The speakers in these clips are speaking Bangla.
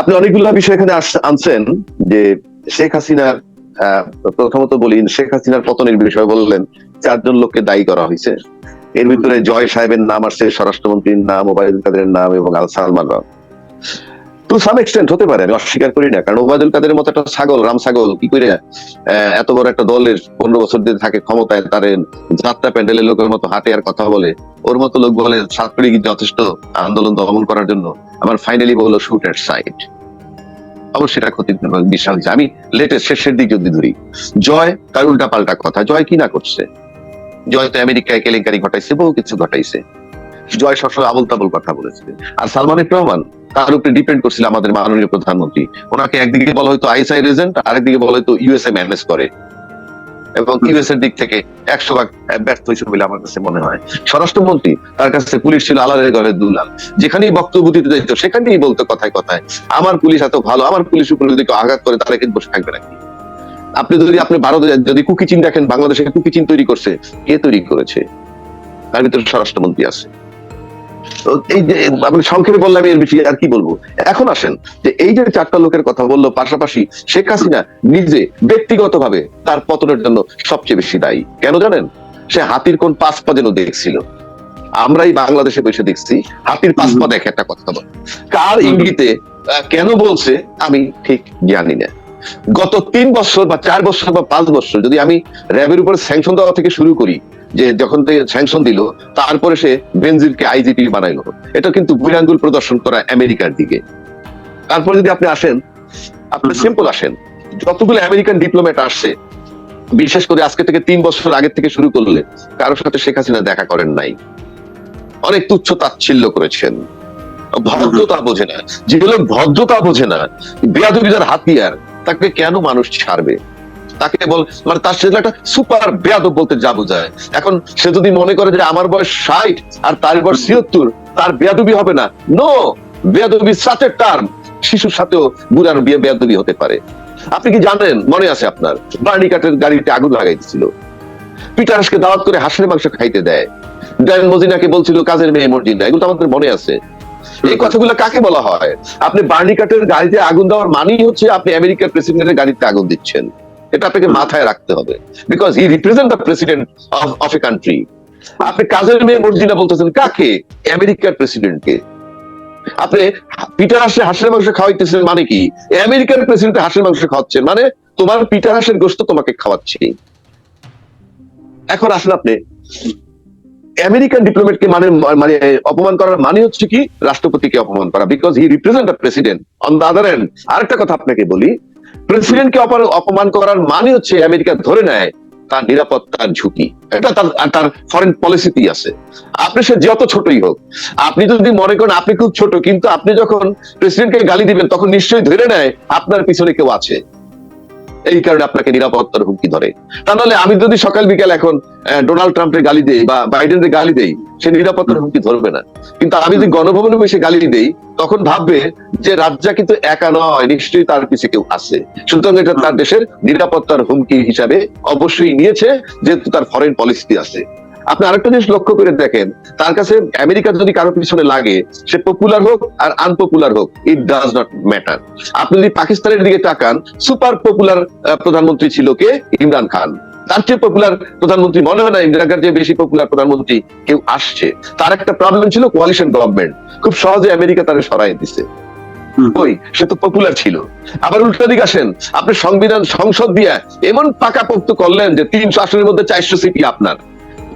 আপনি অনেকগুলো বিষয় এখানে আনছেন যে শেখ হাসিনার প্রথমত বলি, শেখ হাসিনার পতনের বিষয় বললেন, চারজন লোককে দায়ী করা হয়েছে। এর ভিতরে জয় সাহেবের নাম আসছে, স্বরাষ্ট্রমন্ত্রীর নাম, ওবায়দুল কাদের নাম এবং আল সালমান রাও টু সাম এক্সটেন্ট হতে পারে, আমি অস্বীকার করি না, কারণ ওবায়দুল কাদের মতো একটা ছাগল, রাম ছাগল, কি করে এত বড় একটা দলের পনেরো বছর দিয়ে থাকে ক্ষমতায়, তার যাত্রা প্যান্ডেলের লোকের মতো হাঁটে আর কথা বলে। ওর মতো লোক বলে ছাত্রলীগ যথেষ্ট আন্দোলন দমন করার জন্য? আমার ফাইনালি বলল শুট এট সাইড অবশ্যই এটা ক্ষতির বিশাল যে, আমি লেটেস্ট শেষের দিক যদি ধরি, জয় তার উল্টা পাল্টা কথা, জয় কি না করছে? জয় তো আমেরিকায় কেলেঙ্কারি ঘটাইছে, বহু কিছু ঘটাইছে। জয় সবসময় আবল তাবল কথা বলেছে। আর সালমান এফ রহমান তার উপরে ডিপেন্ড করছিল আমাদের মাননীয় প্রধানমন্ত্রী। ওনাকে একদিকে বলা হয়তো আইএসআই রেজেন্ট আরেকদিকে বলা হয়তো ইউএসএ ম্যানেজ করে। এবং ইউএস এর দিক থেকে একশো ভাগ ব্যর্থ হয়েছে বলে আমার কাছে মনে হয়। স্বরাষ্ট্রমন্ত্রী, তার কাছে পুলিশ ছিল আলাদা ঘরে দুলাল। যেখানেই বক্তব্য দিতে যেত সেখানেই বলতো কথায় কথায়, আমার পুলিশ এত ভালো, আমার পুলিশ উপরে যদি কেউ আঘাত করে, তাহলে কিন্তু বসে থাকবে নাকি? আপনি যদি, আপনি ভারতে যদি কুকি চিন দেখেন, বাংলাদেশে কুকি চিন তৈরি করছে, কে তৈরি করেছে? তার ভিতরে স্বরাষ্ট্রমন্ত্রী আছে। এই যে আমি সংক্ষেপে বললাম এর বেশি আর কি বলব? এখন আসেন যে এই যে চারটা লোকের কথা বলল পাশাপাশি শেখ হাসিনা নিজে ব্যক্তিগতভাবে তার পতনের জন্য সবচেয়ে বেশি দায়ী। কেন জানেন? সে হাতির কোন পাঁচ পা যেন দেখছিল। আমরাই বাংলাদেশে বসে দেখছি হাতির পাঁচ পা দেখে একটা কথা বল। কার ইঙ্গিতে কেন বলছে আমি ঠিক জানি না। গত তিন বছর বা চার বছর বা পাঁচ বছর যদি আমি র্যাবের উপরে স্যাংশন দেওয়া থেকে শুরু করি যে যখন থেকে স্যাংশন দিল তারপরে সে বেনজিরকে আইজিপি বানাইলো। এটা কিন্তু বৈরাঙ্গুল প্রদর্শন করা আমেরিকার দিকে। তারপরে যদি আপনি আসেন আপনি সিম্পল আসেন। যতগুলো আমেরিকান ডিপ্লোমেট আসছে বিশেষ করে আজকে থেকে তিন বছর আগে থেকে শুরু করলে কারোর সাথে শেখ হাসিনা দেখা করেন নাই। অনেক তুচ্ছ তাচ্ছিল্য করেছেন। ভদ্রতা বোঝে না। যেগুলো ভদ্রতা বোঝে না বেয়াদবিদার হাতিয়ার তাকে কেন মানুষ ছাড়বে? তাকে বল মানে তার সাথে একটা সুপার বেয়াদব বলতে যা বোঝায়। এখন সে যদি মনে করে যে আমার বয়স ষাট আর তার বয়স ছিয়াত্তর, তার বেয়াদবি হবে না। নো বেয়াদবি সাথে টার্ম শিশুর সাথেও বুড়ার বিয়ে বেয়াদবি হতে পারে। আপনি কি জানেন? মনে আছে আপনার। বার্নি কাঠের গাড়িতে আগুন লাগাই দিছিল পিটারসকে দাওয়াত করে হাঁসের মাংস খাইতে দেয়। ডান মজিনাকে বলছিল, কাজের মেয়ে মর্জিনা এগুলো আমাদের মনে আছে। এই কথাগুলো কাকে বলা হয়? আপনি বার্নি কাঠের গাড়িতে আগুন দেওয়ার মানেই হচ্ছে আপনি আমেরিকার প্রেসিডেন্টের গাড়িতে আগুন দিচ্ছেন। এটা আপনাকে মাথায় রাখতে হবে। Because he represent the president of a country আপনি কাজের মেয়ে মর্জিনা বলতেছেন, কাকে? আমেরিকার প্রেসিডেন্টকে আপনি পিটার হাসে হাঁসের মাংস খাওয়াইতেছেন মানে কি? আমেরিকান প্রেসিডেন্ট হাঁসের মাংস খাওয়াচ্ছেন মানে তোমার পিটার হাঁসের গোস্ত তোমাকে খাওয়াচ্ছি। এখন আসলে আপনি আমেরিকান ডিপ্লোমেটকে মানে মানে অপমান করার মানে হচ্ছে কি? রাষ্ট্রপতিকে অপমান করা। Because he represent the president on the other and আরেকটা কথা আপনাকে বলি প্রেসিডেন্টকে অপমান করার মানে হচ্ছে আমেরিকা ধরে নেয় তার নিরাপত্তার ঝুঁকি। এটা তার তার ফরেন পলিসিতেই আছে। আপনি সে যত ছোটই হোক, আপনি যদি মনে করেন আপনি খুব ছোট, কিন্তু আপনি যখন প্রেসিডেন্টকে গালি দিবেন, তখন নিশ্চয়ই ধরে নেয় আপনার পিছনে কেউ আছে। এই কারণে আপনাকে নিরাপত্তার হুমকি ধরে। তা নাহলে আমি যদি সকাল, বিকাল এখন ডোনাল্ড ট্রাম্পের গালি দেই বা বাইডেনের গালি দেই, সে নিরাপত্তার হুমকি ধরবে না। কিন্তু আমি যদি গণভবনে বসে গালি দেই, তখন ভাববে যে রাজ্জা কিন্তু একা নয়, নিশ্চয়ই তার পিছিয়ে কেউ আছে। সুতরাং এটা তার দেশের নিরাপত্তার হুমকি হিসাবে অবশ্যই নিয়েছে, যেহেতু তার ফরেন পলিসি আছে। আপনি আরেকটা জিনিস লক্ষ্য করে দেখেন তার কাছে আমেরিকা যদি কারও পিছনে লাগে সে পপুলার হোক আর আনপপুলার হোক ইট ডাজ নট ম্যাটার আপনি যদি পাকিস্তানের দিকে তাকান সুপার পপুলার প্রধানমন্ত্রী ছিল কে? ইমরান খান। তার চেয়ে পপুলার প্রধানমন্ত্রী মনে হয় না খান চেয়ে বেশি পপুলার প্রধানমন্ত্রী কেউ আসছে। তার একটা প্রবলেম ছিল কোয়ালিশন গভর্নমেন্ট খুব সহজে আমেরিকা তারা সরাই দিছে। ওই সে তো পপুলার ছিল। আবার উল্টা দিক আসেন আপনি সংবিধান সংসদ দিয়ে এমন পাকা পাকাপোক্ত করলেন যে তিনশো আসনের মধ্যে চারশো সিটি আপনার।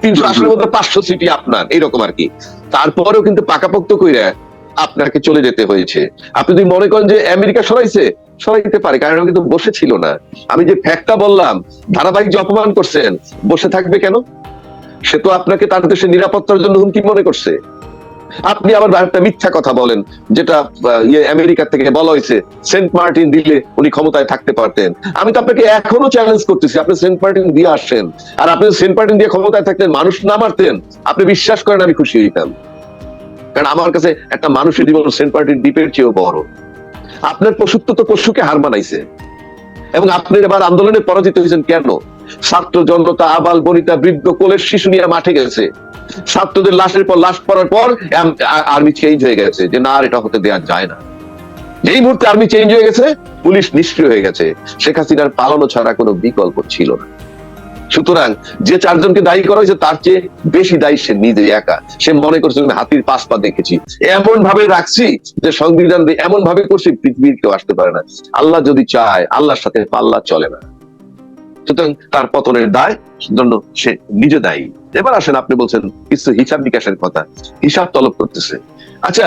তিনশো আসনের মধ্যে পাঁচশো সিটি আপনার, এরকম আর কি। তারপরেও কিন্তু পাকাপোক্ত কইরা আপনাকে চলে যেতে হয়েছে। আপনি যদি মনে করেন যে আমেরিকা সরাইছে, সরাইতে পারে, কারণ কিন্তু বসে ছিল না। আমি যে ফ্যাক্টটা বললাম, ধারাবাহিক যে অপমান করছেন, বসে থাকবে কেন? সে তো আপনাকে তার দেশের নিরাপত্তার জন্য হুমকি মনে করছে। আপনি আবার একটা মিথ্যা কথা বলেন, যেটা ইয়ে আমেরিকা থেকে বলা হয়েছে, সেন্ট মার্টিন দিলে উনি ক্ষমতায় থাকতে পারতেন। আমি তো আপনাকে এখনও চ্যালেঞ্জ করতেছি, আপনি সেন্ট মার্টিন দিয়ে আসছেন আর আপনি সেন্ট মার্টিন দিয়ে ক্ষমতায় থাকতেন, মানুষ না মারতেন, আপনি বিশ্বাস করেন আমি খুশি হইতাম। কারণ আমার কাছে একটা মানুষের জীবন সেন্ট মার্টিন দ্বীপের চেয়েও বড়। আপনার পশুত্ব তো পশুকে হার মানাইছে। এবং আপনি এবার আন্দোলনে পরাজিত হয়েছেন কেন? ছাত্র জনতা আবাল বনিতা বৃদ্ধ কোলের শিশু নিয়ে মাঠে গেছে। ছাত্রদের লাশের পর, লাশ পড়ার পর আর্মি চেঞ্জ হয়ে গেছে। যে না এটা হতে দেওয়া যায় না। যেই মুহূর্তে আর্মি চেঞ্জ হয়ে গেছে, পুলিশ নিষ্ক্রিয় হয়ে গেছে। শেখ হাসিনার পালানো ছাড়া কোনো বিকল্প ছিল না। সুতরাং যে চারজনকে দায়ী করা হয়েছে, তার চেয়ে বেশি দায়ী সে নিজে একা। সে মনে করছে, আমি হাতির পাশ পা দেখেছি। এমন ভাবে রাখছি যে সংবিধান এমন ভাবে করছি, পৃথিবীর কেউ আসতে পারে না। আল্লাহ যদি চায়, আল্লাহর সাথে পাল্লা চলে না। সুতরাং তার পতনের দায়, জন্য সে নিজে দায়ী। এবার আসেন আপনি বলছেন, কিছু হিসাব নিকাশের কথা। হিসাব তলব করতেছে। আচ্ছা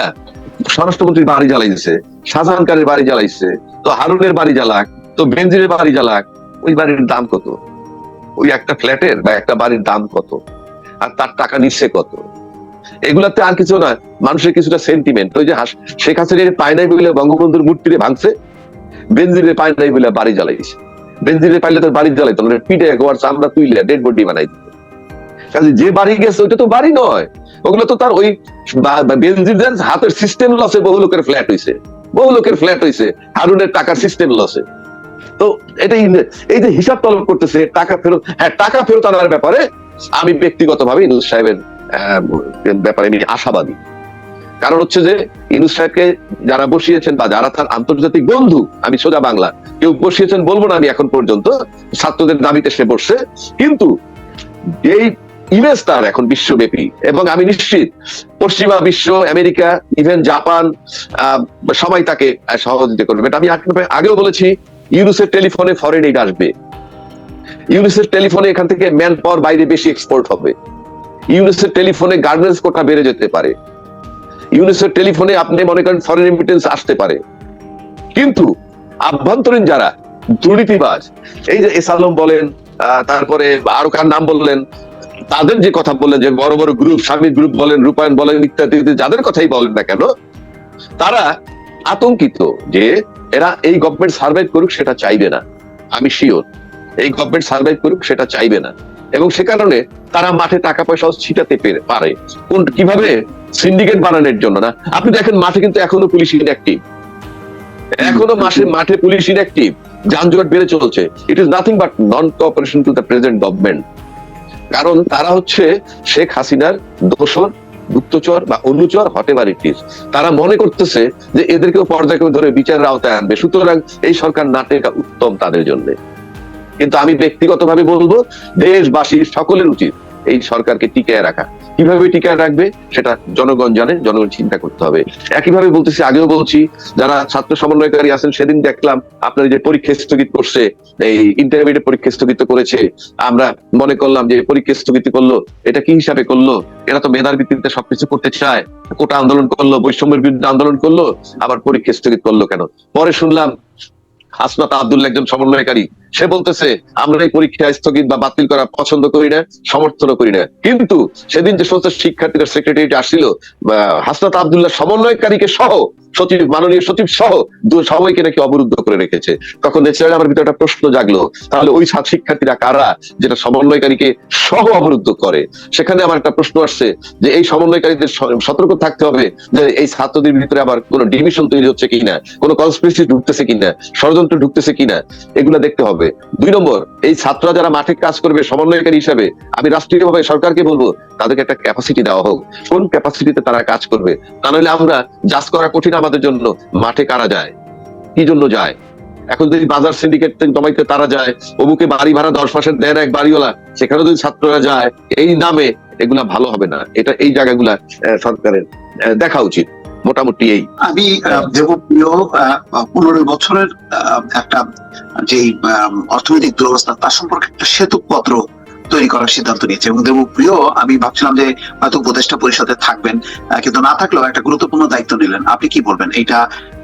স্বরাষ্ট্রমন্ত্রীর বাড়ি জ্বালাইছে শাহজাহান বাড়ি জ্বালাইছে, তো হারুনের বাড়ি জ্বালাক, তো বেনজিরের বাড়ি জ্বালাক, ওই বাড়ির দাম কত? ওই একটা ফ্ল্যাটের বা একটা বাড়ির দাম কত? আর তার টাকা নিচ্ছে কত? এগুলাতে আর কিছু না মানুষের কিছুটা সেন্টিমেন্ট ওই যে শেখ হাসিনের পায় নাই বলে বঙ্গবন্ধুর মূর্তিরে ভাঙছে, বেনজিরের পায় নাই বলে বাড়ি জ্বালাইছে। বেনজিরের পাইলে তোর বাড়ি জ্বালাইতো না পিঠে গোয়ার চামড়া তুইলে ডেড বডি বানাই দিত কাজে যে বাড়ি গেছে, ওইটা তো বাড়ি নয়। ওগুলো তো তার ওই বা- বা হাতের সিস্টেম লসে বহু লোকের ফ্ল্যাট হইছে। বহু লোকের ফ্ল্যাট হইছে, হারুনের টাকার সিস্টেম লসে তো এটা এই যে হিসাব তলব করতেছে, টাকা ফেরত হ্যাঁ টাকা ফেরত আনার ব্যাপারে আমি ব্যক্তিগতভাবে ইনুস সাহেবের ব্যাপারে আমি আশাবাদী। কারণ হচ্ছে যে, ইনুস সাহেবকে যারা বসিয়েছেন বা যারা তার আন্তর্জাতিক বন্ধু, আমি সোজা বাংলা কেউ বসিয়েছেন, বলব না আমি এখন পর্যন্ত, ছাত্রদের দাবিতে সে বসছে, কিন্তু এই ইমেজ তার এখন বিশ্বব্যাপী। এবং আমি নিশ্চিত, পশ্চিমা বিশ্ব, আমেরিকা ইভেন জাপান সবাই তাকে সহযোগিতা করবে। আমি আগেও বলেছি, ইউনুসের টেলিফোনে ফরেন এইড আসবে। ইউনুসের টেলিফোনে এখান থেকে ম্যান পাওয়ার বাইরে বেশি এক্সপোর্ট হবে। ইউনুসের টেলিফোনে গার্মেন্টস কোটা বেড়ে যেতে পারে। ইউনুসের টেলিফোনে আপনি মনে করেন ফরেন রেমিটেন্স আসতে পারে। কিন্তু আভ্যন্তরীণ যারা দুর্নীতিবাজ এই যে এসালম বলেন তারপরে আরও কার নাম বললেন তাদের যে কথা বললেন যে বড় বড় গ্রুপ স্বামী গ্রুপ বলেন রূপায়ণ বলেন ইত্যাদি ইত্যাদি, যাদের কথাই বলেন না কেন তারা আতঙ্কিত যে এরা এই গভর্নমেন্ট সার্ভাইভ করুক সেটা চাইবে না। আমি শিওর এই গভর্নমেন্ট সার্ভাইভ করুক সেটা চাইবে না। এবং সে কারণে তারা মাঠে টাকা পয়সাও ছিটাতে পারে কোন কীভাবে? সিন্ডিকেট বানানোর জন্য না। আপনি দেখেন মাঠে কিন্তু এখনও পুলিশ ইনঅ্যাক্টিভ এখনও মাসে মাঠে পুলিশ ইনঅ্যাক্টিভ যানজট বেড়ে চলছে। It is nothing but non cooperation to the present government কারণ তারা হচ্ছে শেখ হাসিনার দোষর গুপ্তচর বা অনুচর হটেবার ইটিস তারা মনে করতেছে যে এদেরকেও পর্যায়ক্রমে ধরে বিচারের আওতায় আনবে। সুতরাং এই সরকার নাটেটা উত্তম তাদের জন্য। কিন্তু আমি ব্যক্তিগতভাবে বলব দেশবাসীর সকলের উচিত এই সরকারকে টিকায় রাখা। কীভাবে টিকায় রাখবে সেটা জনগণ জানে, জনগণ চিন্তা করতে হবে। একইভাবে বলতেছি, আগেও বলছি, যারা ছাত্র সমন্বয়কারী আছেন, সেদিন দেখলাম আপনার যে পরীক্ষা স্থগিত করছে, এই ইন্টারমিডিয়েট পরীক্ষা স্থগিত করেছে, আমরা মনে করলাম যে পরীক্ষা স্থগিত করল, এটা কি হিসাবে করল? এরা তো মেধার ভিত্তিতে সবকিছু করতে চায়। কোটা আন্দোলন করল, বৈষম্যের বিরুদ্ধে আন্দোলন করল, আবার পরীক্ষা স্থগিত করল কেন? পরে শুনলাম হাসনাত আব্দুল্লাহ একজন সমন্বয়কারী, সে বলতেছে, আমরা এই পরীক্ষা স্থগিত বা বাতিল করা পছন্দ করি না, সমর্থনও করি না। কিন্তু সেদিন যে সমস্ত শিক্ষার্থীরা সেক্রেটারি আসছিল হাসনাত আবদুল্লাহ সমন্বয়কারীকে সহ সচিব, মাননীয় সচিব সহ সবাইকে নাকি অবরুদ্ধ করে রেখেছে। তখন ন্যাচারালি আমার ভিতরে একটা প্রশ্ন জাগলো, তাহলে ওই ছাত্র শিক্ষার্থীরা কারা যেটা সমন্বয়কারীকে সহ অবরুদ্ধ করে? সেখানে আমার একটা প্রশ্ন আসছে যে এই সমন্বয়কারীদের সতর্ক থাকতে হবে যে এই ছাত্রদের ভিতরে আবার কোনো ডিভিশন তৈরি হচ্ছে কিনা? কোনো কনস্পিরেসি ঢুকতেছে কিনা? ষড়যন্ত্র ঢুকতেছে কিনা? এগুলা দেখতে হবে। দুই নম্বর, এই ছাত্ররা যারা মাঠে কাজ করবে সমন্বয়কারী হিসাবে, আমি রাষ্ট্রীয়ভাবে সরকারকে বলব, তাদেরকে একটা ক্যাপাসিটি দেওয়া হোক। কোন ক্যাপাসিটিতে তারা কাজ করবে? তা নাহলে আমরা জাজ করা কঠিন আমাদের জন্য মাঠে কারা যায়? কি জন্য যায়? এখন যদি বাজার সিন্ডিকেট জমাইতে তারা যায়, অমুকে বাড়ি ভাড়া দশ মাসের দেন এক বাড়িওয়ালা সেখানে যদি ছাত্ররা যায়, এই নামে এগুলা ভালো হবে না। এটা এই জায়গাগুলা সরকারের দেখা উচিত। মোটামুটি এই। আমি দেবপ্রিয় পনেরো বছরের একটা যে অর্থনৈতিক দুরবস্থা, তার সম্পর্কে একটা সেতুপত্র তৈরি করার সিদ্ধান্ত নিয়েছে। এবং দেবপ্রিয় আমি ভাবছিলাম যে হয়তো উপদেষ্টা পরিষদে থাকবেন কিন্তু না থাকলেও একটা গুরুত্বপূর্ণ দায়িত্ব নিলেন। আপনি কি বলবেন? এটা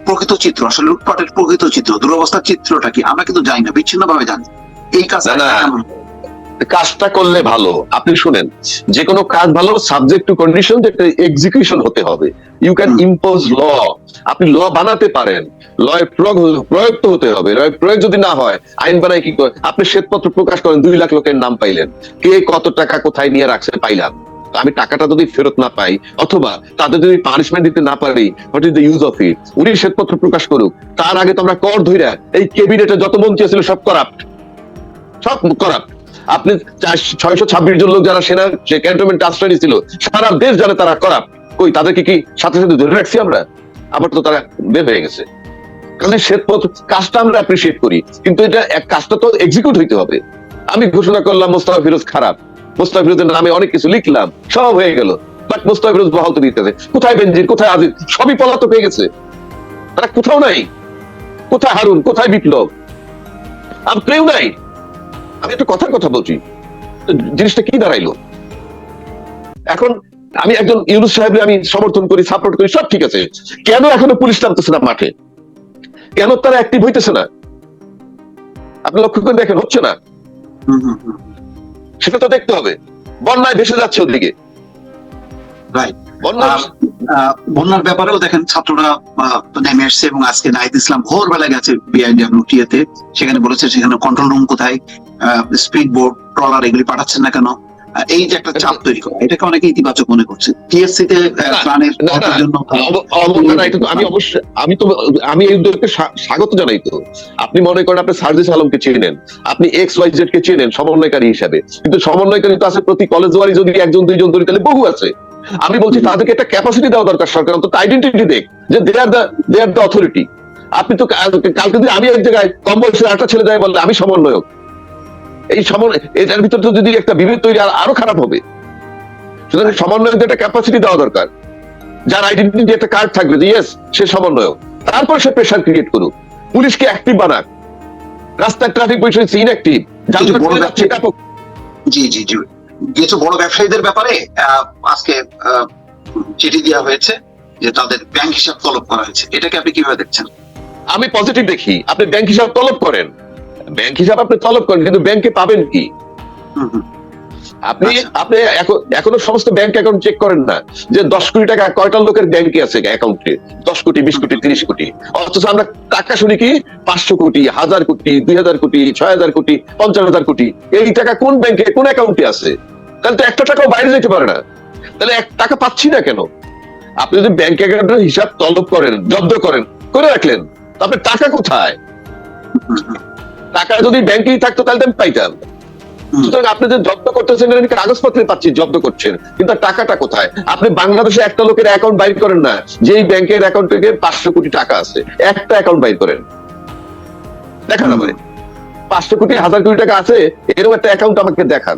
প্রকৃত চিত্র আসলে লুটপাটের প্রকৃত চিত্র দুরবস্থার চিত্রটা কি? আমরা কিন্তু জানি না বিচ্ছিন্ন ভাবে জানি। এই কাজটা? কাজটা করলে ভালো। আপনি শুনেন যে কোনো কাজ ভালো সাবজেক্ট টু কন্ডিশন যেটা এক্সিকিউশন হতে হবে। ইউ ক্যান ইম্পোজ ল আপনি ল বানাতে পারেন। লয় প্রয়োগ প্রয়োগ তো হতে হবে। লয় প্রয়োগ যদি না হয় আইন বানায় কি করে আপনি শ্বেতপত্র প্রকাশ করেন দুই লাখ লোকের নাম পাইলেন। কে কত টাকা কোথায় নিয়ে রাখছে পাইলাম। আমি টাকাটা যদি ফেরত না পাই অথবা তাদের যদি পানিশমেন্ট দিতে না পারি what is the use of it উনি শ্বেতপত্র প্রকাশ করুক। তার আগে তো আমরা কর ধইরা এই ক্যাবিনেটে যত মন্ত্রী ছিল সব করাপ্ট সব করাপ্ট আপনি ছয়শো ছাব্বিশ জন লোক যারা সেনা যে ক্যান্টনমেন্ট আশ্রয় ছিল, সারা দেশ জানে তারা করাপ কই, তাদেরকে কি সাথে সাথে ধরে রাখছি আমরা? আবার তো তারা বের হয়ে গেছে। কাজে শ্বেতপত্র কাজটা আমরা অ্যাপ্রিসিয়েট করি, কিন্তু এটা এক কাজটা তো এক্সিকিউট হইতে হবে। আমি ঘোষণা করলাম, মোস্তাফা ফিরোজ খারাপ। মোস্তাফা ফিরোজের নামে অনেক কিছু লিখলাম, সব হয়ে গেল। বাট মোস্তাফা ফিরোজ বহাল তো দিতেছে কোথায় বেনজির, কোথায় আজিজ? সবই পলাতক হয়ে গেছে। তারা কোথাও নাই। কোথায় হারুন, কোথায় বিপ্লব? আর কেউ নাই। আমি একটা কথার কথা বলছি। জিনিসটা কি দাঁড়াইলো? এখন আমি একজন ইউনুস সাহেবের আমি সমর্থন করি সাপোর্ট করি সব ঠিক আছে। কেন এখনও পুলিশ নামতেছে না মাঠে? কেন তারা অ্যাক্টিভ হইতেছে না? আপনি লক্ষ্য করে দেখেন হচ্ছে না। সেটা তো দেখতে হবে। বন্যায় ভেসে যাচ্ছে ওদিকে। বন্যার ব্যাপারেও দেখেন ছাত্ররা নেমে এসছে এবং আজকে নাহিদ ইসলাম ভোরবেলা গেছে বিআইডব্লিউটিএ তে। সেখানে বলেছে সেখানে কন্ট্রোল রুম কোথায়? স্পিড বোর্ড ট্রলার এগুলি পাঠাচ্ছেন না কেন? এই যে একটা চাপ তৈরি করা এটাকে অনেকে ইতিবাচক মনে করছে। টিএসসি তে না, জন্য আমি অবশ্যই আমি তো আমি এই উদ্যোগকে স্বাগত জানাই তো। আপনি মনে করেন আপনি সার্জিস আলমকে চিনেন আপনি এক্স ওয়াই জেড কে চিনেন সমন্বয়কারী হিসাবে। কিন্তু সমন্বয়কারী তো আছে প্রতি কলেজ ওয়ারি যদি একজন দুইজন ধরি তাহলে বহু আছে। আমি বলছি তাদেরকে একটা ক্যাপাসিটি দেওয়া দরকার সরকার অন্তত আইডেন্টিটি দেখ যে they are the they are the authority আপনি তো কালকে যদি আমি এক জায়গায় কম বয়সের একটা ছেলে যায় বললে আমি সমন্বয়ক এই সমন্বয় এটার ভিতর তো যদি একটা বিভেদ তৈরি আর আরও খারাপ হবে। সুতরাং সমন্বয়কদের একটা ক্যাপাসিটি দেওয়া দরকার। যার আইডেন্টিটি একটা কার্ড থাকবে যে ইয়েস সে সমন্বয়ক। তারপর সে প্রেশার ক্রিয়েট করুক। পুলিশকে অ্যাক্টিভ বানাক। রাস্তায় ট্রাফিক পুলিশ হচ্ছে ইনঅ্যাক্টিভ বড় জি জি জি। কিছু বড় ব্যবসায়ীদের ব্যাপারে আজকে চিঠি দেওয়া হয়েছে যে তাদের ব্যাংক হিসাব তলব করা হয়েছে। এটাকে আপনি কীভাবে দেখছেন? আমি পজিটিভ দেখি। আপনি ব্যাংক হিসাব তলব করেন। ব্যাংক হিসাব আপনি তলব করেন কিন্তু ব্যাংকে পাবেন কি? আপনি আচ্ছা। আপনি এখনও সমস্ত ব্যাংক অ্যাকাউন্ট চেক করেন না যে দশ কোটি টাকা কয়টা লোকের ব্যাংকে আছে অ্যাকাউন্টে দশ কোটি বিশ কোটি তিরিশ কোটি। অথচ আমরা টাকা শুনি কি? পাঁচশো কোটি হাজার কোটি দুই হাজার কোটি ছয় হাজার কোটি পঞ্চাশ হাজার কোটি। এই টাকা কোন ব্যাংকে কোন অ্যাকাউন্টে আছে? তাহলে তো একটা টাকাও বাইরে যেতে পারে না। তাহলে এক টাকা পাচ্ছি না কেন? আপনি যদি ব্যাংক অ্যাকাউন্টের হিসাব তলব করেন জব্দ করেন করে রাখলেন তো আপনার টাকা কোথায়? টাকা যদি ব্যাংকেই থাকতো তাহলে আমি পাইতাম। সুতরাং আপনি যে জব্দ করতেছেন এটা কাগজপত্রে পাচ্ছি জব্দ করছেন। কিন্তু টাকাটা কোথায়? আপনি বাংলাদেশে একটা লোকের অ্যাকাউন্ট বাইর করেন না যেই ব্যাংকের অ্যাকাউন্ট থেকে পাঁচশো কোটি টাকা আছে একটা অ্যাকাউন্ট বাইর করেন। দেখান আমাকে পাঁচশো কোটি হাজার কোটি টাকা আছে এরকম একটা অ্যাকাউন্ট আমাকে দেখান।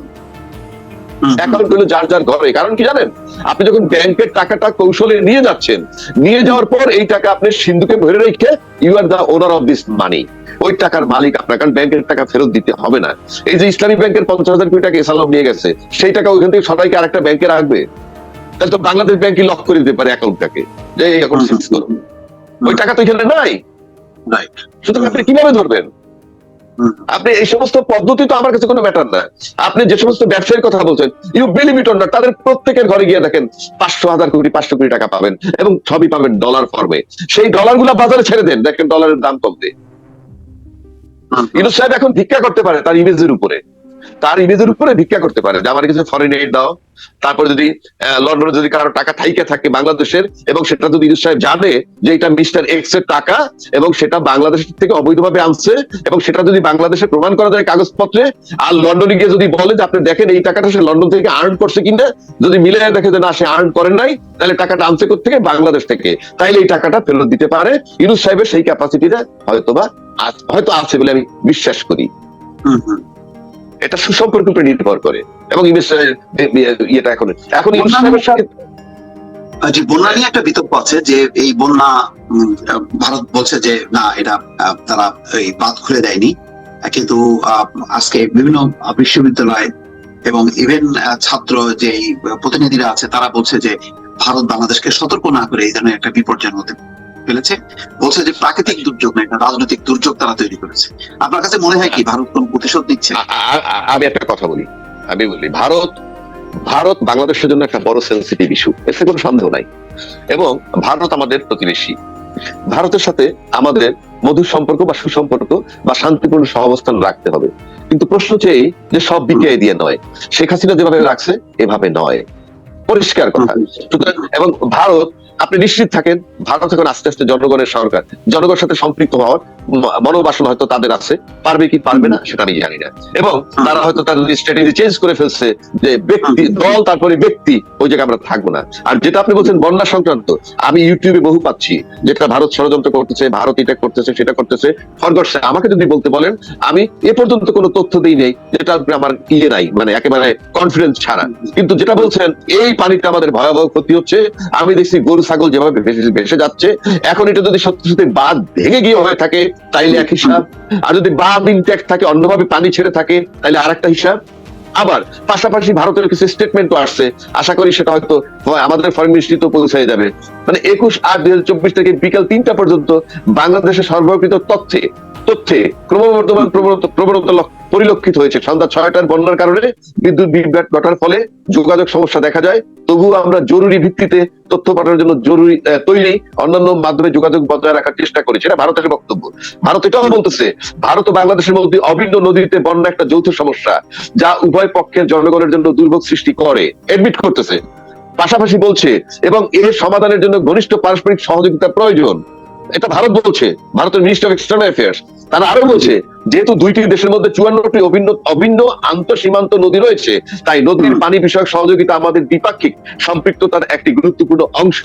হুম, হুম, অ্যাকাউন্টগুলো যার যার ঘরে। কারণ কি জানেন? আপনি যখন ব্যাংকের টাকাটা কৌশলে নিয়ে যাচ্ছেন নিয়ে যাওয়ার পর এই টাকা আপনি সিন্ধুকে ভরে রেখে you are the owner of this money ওই টাকার মালিক আপনার কারণ ব্যাংকের টাকা ফেরত দিতে হবে না। এই যে ইসলামী ব্যাংকের পঞ্চাশ হাজার কোটি টাকা এসালাম নিয়ে গেছে সেই টাকা ওইখান থেকে সবাইকে আরেকটা ব্যাংকে রাখবে? তাহলে তো বাংলাদেশ ব্যাংকে লক করে দিতে পারে অ্যাকাউন্টটাকে যে এই অ্যাকাউন্ট ফিক্স করো। ওই টাকা তো এখানে নাই. সুতরাং আপনি কীভাবে ধরবেন? আপনি এই সমস্ত পদ্ধতি তো আমার কাছে কোনো ম্যাটার না। আপনি যে সমস্ত ব্যবসায়ীর কথা বলছেন ইউ বিলিভ ইট না তাদের প্রত্যেকের ঘরে গিয়ে দেখেন পাঁচশো হাজার কোটি পাঁচশো কোটি টাকা পাবেন এবং সবই পাবেন ডলার ফর্মে সেই ডলারগুলা বাজারে ছেড়ে দেন দেখেন ডলারের দাম কমবে। ইনু ইউনুস সাহেব এখন ভিক্ষা করতে পারে তার ইমেজের উপরে। তার ইমেজের উপরে ভিক্ষা করতে পারে। আমার কিছু ফরেন এইড দাও তারপর যদি লন্ডনে যদি কারও টাকা থাইকে থাকে বাংলাদেশের এবং সেটা যদি ইউনুস সাহেব জানে যে এটা মিস্টার এক্সের টাকা এবং সেটা বাংলাদেশ থেকে অবৈধভাবে আনছে এবং সেটা যদি বাংলাদেশে প্রমাণ করা যায় কাগজপত্রে আর লন্ডনে গিয়ে যদি বলে যে আপনি দেখেন এই টাকাটা সে লন্ডন থেকে আর্ন করছে কিনা যদি মিলে দেখে যে না সে আর্ন করেন নাই তাহলে টাকাটা আনছে থেকে বাংলাদেশ থেকে। তাইলে এই টাকাটা ফেরত দিতে পারে। ইউনুস সাহেবের সেই ক্যাপাসিটিটা হয়তোবা আছ- হয়তো আছে বলে আমি বিশ্বাস করি। হুম, হুম। এটা সুসম্পর্কের উপর নির্ভর করে এবং এ- ইয়েটা এখন। এখন বন্যা নিয়ে একটা বিতর্ক আছে যে এই বন্যা ভারত বলছে যে না এটা তারা এই বাঁধ খুলে দেয়নি। কিন্তু আজকে বিভিন্ন বিশ্ববিদ্যালয় এবং ইভেন ছাত্র যে প্রতিনিধিরা আছে তারা বলছে যে ভারত বাংলাদেশকে সতর্ক না করে এই ধরনের একটা বিপর্যয়ের মধ্যে ফেলেছে বলছে যে প্রাকৃতিক দুর্যোগ না এটা রাজনৈতিক দুর্যোগ তারা তৈরি করেছে। আপনার কাছে মনে হয় কি ভারত কোন প্রতিশোধ নিচ্ছে? আমি একটা কথা বলি আমি বলি ভারত ভারত বাংলাদেশের জন্য একটা বড় সেন্সিটিভ ইস্যু এতে কোনো সন্দেহ নাই। এবং ভারত আমাদের প্রতিবেশী। ভারতের সাথে আমাদের মধুর সম্পর্ক বা সুসম্পর্ক বা শান্তিপূর্ণ সহাবস্থান রাখতে হবে। কিন্তু প্রশ্ন হচ্ছে এই যে সব বিকে দিয়ে নয় শেখ হাসিনা যেভাবে রাখছে এভাবে নয়। পরিষ্কার কথা। সুতরাং এবং ভারত আপনি নিশ্চিত থাকেন ভারত এখন আস্তে আস্তে জনগণের সরকার জনগণের সাথে সম্পৃক্ত হওয়ার মনোবাসনা হয়তো তাদের আছে। পারবে কি পারবে না সেটা আমি জানি না। এবং তারা হয়তো তাদের স্ট্র্যাটেজি চেঞ্জ করে ফেলছে যে ব্যক্তি দল তারপরে ব্যক্তি ওই জায়গায় আমরা থাকব না। আর যেটা আপনি বলছেন বন্যা সংক্রান্ত আমি ইউটিউবে বহু পাচ্ছি যেটা ভারত ষড়যন্ত্র করতেছে ভারত এটা করতেছে সেটা করতেছে। ফরগট আমাকে যদি বলতে বলেন আমি এ পর্যন্ত কোনো তথ্য দিই নেই যেটা আমার ইয়ে নাই মানে একেবারে কনফিডেন্স ছাড়া। কিন্তু যেটা বলছেন এই পানিটা আমাদের ভয়াবহ ক্ষতি হচ্ছে আমি দেখছি গরু ছাগল যেভাবে ভেসে ভেসে যাচ্ছে এখন এটা যদি সত্যি সত্যি বাদ ভেঙে গিয়ে হয়ে থাকে তাইলে এক হিসাব। আর যদি বাঁধ ইনট্যাক্ট থাকে, অন্যভাবে পানি ছেড়ে থাকে তাহলে আর একটা হিসাব। আবার পাশাপাশি ভারতের কিছু স্টেটমেন্টও আসছে। আশা করি সেটা হয়তো আমাদের ফরেন মিনিস্ট্রি তো পৌঁছে যাবে। মানে একুশ আট দুই চব্বিশ থেকে বিকাল তিনটা পর্যন্ত বাংলাদেশের সর্বকৃত তথ্যে তথ্যে ক্রমবর্ধমান প্রবণতা পরিলক্ষিত হয়েছে। সন্ধ্যা ছয়টার বন্যার কারণে বিদ্যুৎ বিভ্রাট ঘটার ফলে যোগাযোগ সমস্যা দেখা যায়। তবুও আমরা জরুরি ভিত্তিতে তথ্য পাঠানোর জন্য জরুরি তৈরি অন্যান্য মাধ্যমে যোগাযোগ বজায় রাখার চেষ্টা করেছে। এটা ভারতের বক্তব্য। ভারত এটাও বলতেছে, ভারত ও বাংলাদেশের মধ্যে অভিন্ন নদীতে বন্যা একটা যৌথ সমস্যা, যা উভয় পক্ষের জনগণের জন্য দুর্ভোগ সৃষ্টি করে এডমিট করতেছে। পাশাপাশি বলছে, এবং এর সমাধানের জন্য ঘনিষ্ঠ পারস্পরিক সহযোগিতা প্রয়োজন। এটা ভারত বলছে, ভারতের মিনিস্টার অফ এক্সটার্নাল অ্যাফেয়ার্স তারা আরও বলছে, যেহেতু দুইটি দেশের মধ্যে চুয়ান্নটি অভিন্ন অভিন্ন আন্তঃ সীমান্ত নদী রয়েছে, তাই নদীর পানি বিষয়ক সহযোগিতা আমাদের দ্বিপাক্ষিক সম্পৃক্ততার একটি গুরুত্বপূর্ণ অংশ।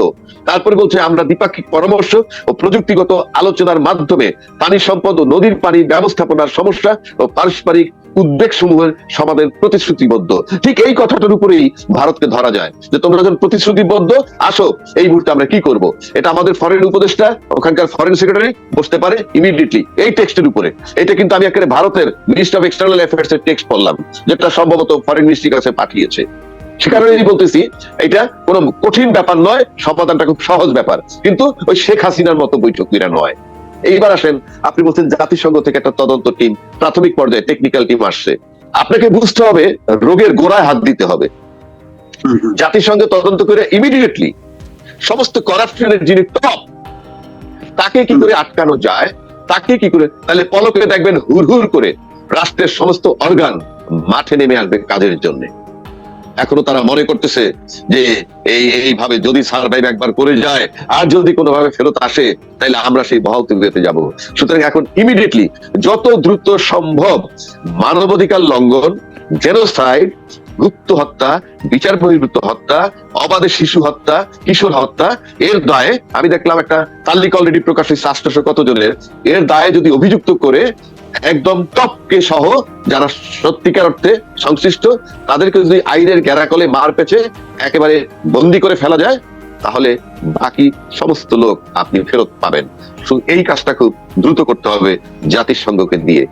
তারপরে বলছে, আমরা দ্বিপাক্ষিক পরামর্শ ও প্রযুক্তিগত আলোচনার মাধ্যমে পানি সম্পদ ও নদীর পানি ব্যবস্থাপনার সমস্যা ও পারস্পরিক উদ্বেগ সমূহের সমাধান প্রতিশ্রুতিবদ্ধ। ঠিক এই কথাটার উপরেই ভারতকে ধরা যায় যে তোমরা যখন প্রতিশ্রুতিবদ্ধ, আসো, এই মুহূর্তে আমরা কি করব? এটা আমাদের ফরেন উপদেষ্টা, ওখানকার ফরেন সেক্রেটারি বসতে পারে ইমিডিয়েটলি এই টেক্সটের উপরে। এটা কিন্তু আমি একেবারে ভারতের মিনিস্টার অফ এক্সটার্নাল অ্যাফেয়ার্স এর টেক্সট পড়লাম, যেটা সম্ভবত ফরেন মিনিস্ট্রির কাছে পাঠিয়েছে। সে কারণেই বলতেছি, এটা কোনো কঠিন ব্যাপার নয়, সমাধানটা খুব সহজ ব্যাপার। কিন্তু ওই শেখ হাসিনার মতো বৈঠকিরা নয়। এইবার আসেন আপনি বলছেন জাতিসংঘ থেকে একটা তদন্ত টিম প্রাথমিক পর্যায়ে টেকনিক্যাল টিম আসছে। আপনাকে বুঝতে হবে রোগের গোড়ায় হাত দিতে হবে। জাতিসংঘে তদন্ত করে ইমিডিয়েটলি সমস্ত করাপশনের যিনি টপ তাকে কি করে আটকানো যায় তাকে কি করে তাহলে পলকে দেখবেন হুর হুর করে রাষ্ট্রের সমস্ত অর্গান মাঠে নেমে আসবে কাজের জন্য। এখনও তারা মনে করতেছে যে এই, এইভাবে যদি সার্ভাইভ একবার করে যায়, আর যদি কোনোভাবে ফেরত আসে তাহলে আমরা সেই বহাল তুলতে যাব। সুতরাং এখন ইমিডিয়েটলি যত দ্রুত সম্ভব মানবাধিকার লঙ্ঘন জেনোসাইড গুপ্ত হত্যা, বিচার বহির্ভূত হত্যা, অবাধে শিশু হত্যা, কিশোর হত্যা, এর দায়ে আমি দেখলাম একটা তাল্লিক অলরেডি প্রকাশ হয়েছে আষ্টশো কত জনের এর দায়ে যদি অভিযুক্ত করে একদম টপকে সহ যারা সত্যিকার অর্থে সংশ্লিষ্ট, তাদেরকে যদি আইনের গ্যারাকলে মার পেছে একেবারে বন্দি করে ফেলা যায়, তাহলে বাকি সমস্ত লোক আপনি ফেরত পাবেন। এই কাজটা খুব দ্রুত করতে হবে জাতিসংঘকে দিয়ে।